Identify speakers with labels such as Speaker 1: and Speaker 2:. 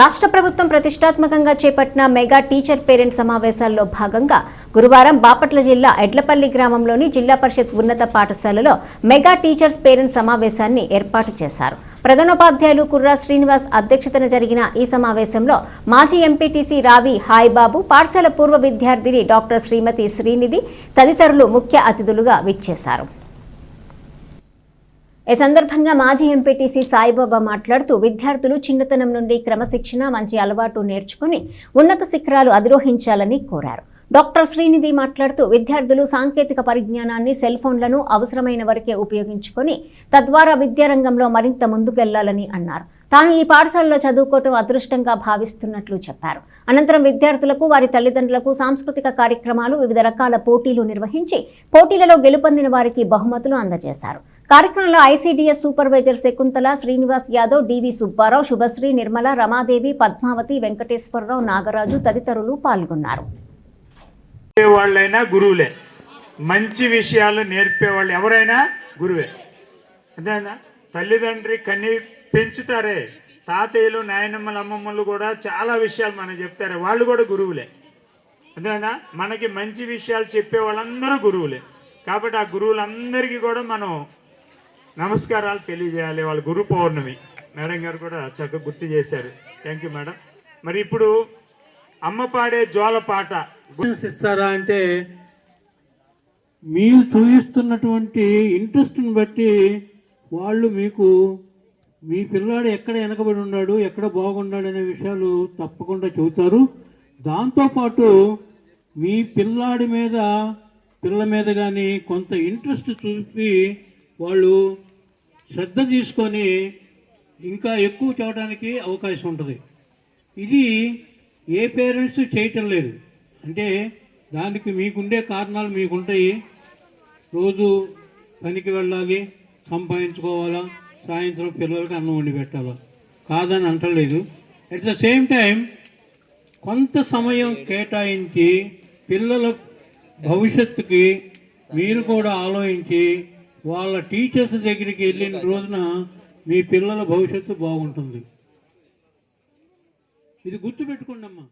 Speaker 1: రాష్ట్ర ప్రభుత్వం ప్రతిష్టాత్మకంగా చేపట్టిన మెగా టీచర్ పేరెంట్ సమావేశాల్లో భాగంగా గురువారం బాపట్ల జిల్లా ఎడ్లపల్లి గ్రామంలోని జిల్లా పరిషత్ ఉన్నత పాఠశాలలో మెగా టీచర్స్ పేరెంట్ సమావేశాన్ని ఏర్పాటు చేశారు. ప్రధానోపాధ్యాయులు కుర్రా శ్రీనివాస్ అధ్యక్షతన జరిగిన ఈ సమావేశంలో మాజీ ఎంపీటీసీ రావి హాయిబాబు పాఠశాల పూర్వ విద్యార్థిని డాక్టర్ శ్రీమతి శ్రీనిధి తదితరులు ముఖ్య అతిథులుగా విచ్చేశారు. ఈ సందర్భంగా మాజీ ఎంపీటీసీ సాయిబాబా మాట్లాడుతూ విద్యార్థులు చిన్నతనం నుండి క్రమశిక్షణ మంచి అలవాటు నేర్చుకుని ఉన్నత శిఖరాలు అధిరోహించాలని కోరారు. డాక్టర్ శ్రీనిధి మాట్లాడుతూ విద్యార్థులు సాంకేతిక పరిజ్ఞానాన్ని సెల్ ఫోన్లను అవసరమైన వరకే ఉపయోగించుకొని తద్వారా విద్యారంగంలో మరింత ముందుకెళ్ళాలని అన్నారు. తాను ఈ పాఠశాలలో చదువుకోవటం అదృష్టంగా భావిస్తున్నట్లు చెప్పారు. అనంతరం విద్యార్థులకు వారి తల్లిదండ్రులకు సాంస్కృతిక కార్యక్రమాలు వివిధ రకాల పోటీలు నిర్వహించి పోటీలలో గెలుపొందిన వారికి బహుమతులు అందజేశారు. కార్యక్రమంలో ICDS supervisor Shakuntala Srinivas Yadav DV Subbarao Subhashri Nirmala Ramadevi Padmavathi Venkateswararao Nagaraju తదితరులు పాల్గొన్నారు.
Speaker 2: వాళ్ళైనా గురువులే. మంచి విషయాలు నేర్పేవాళ్ళు ఎవరైనా గురువే. అంతేనా తల్లిదండ్రి కన్నీ పెంచుతారే. తాతయ్యలు నాయనమ్మలు అమ్మమ్మలు కూడా చాలా విషయాలు మనకు చెప్తారే. వాళ్ళు కూడా గురువులే. అంతేనా మనకి మంచి విషయాలు చెప్పే వాళ్ళందరూ గురువులే. కాబట్టి ఆ గురువులందరికీ కూడా మనం నమస్కారాలు తెలియజేయాలి. వాళ్ళ గురు పౌర్ణమి. మేడం గారు కూడా చక్కగా గుర్తు చేశారు. Thank you madam. మరి ఇప్పుడు అమ్మ పాడే జోల పాట.
Speaker 3: ఇస్తారా అంటే మీరు చూపిస్తున్నటువంటి ఇంట్రెస్ట్ని బట్టి వాళ్ళు మీకు మీ పిల్లాడు ఎక్కడ వెనకబడి ఉన్నాడు ఎక్కడ బాగున్నాడు అనే విషయాలు తప్పకుండా చెబుతారు. దాంతోపాటు మీ పిల్లాడి మీద పిల్ల మీద కానీ కొంత ఇంట్రెస్ట్ చూపి వాళ్ళు శ్రద్ధ తీసుకొని ఇంకా ఎక్కువ చేయడానికి అవకాశం ఉంటుంది. ఇది ఏ పేరెంట్స్ చేయటం లేదు. అంటే దానికి మీకుండే కారణాలు మీకుంటాయి. రోజు పనికి వెళ్ళాలి సంపాదించుకోవాలా సాయంత్రం పిల్లలకి అన్నం వండి పెట్టాలా? కాదని అంటలేదు. అట్ ద సేమ్ టైం కొంత సమయం కేటాయించి పిల్లల భవిష్యత్తుకి మీరు కూడా ఆలోచించి వాళ్ళ టీచర్స్ దగ్గరికి వెళ్ళిన రోజున మీ పిల్లల భవిష్యత్తు బాగుంటుంది. ఇది గుర్తుపెట్టుకోండి అమ్మా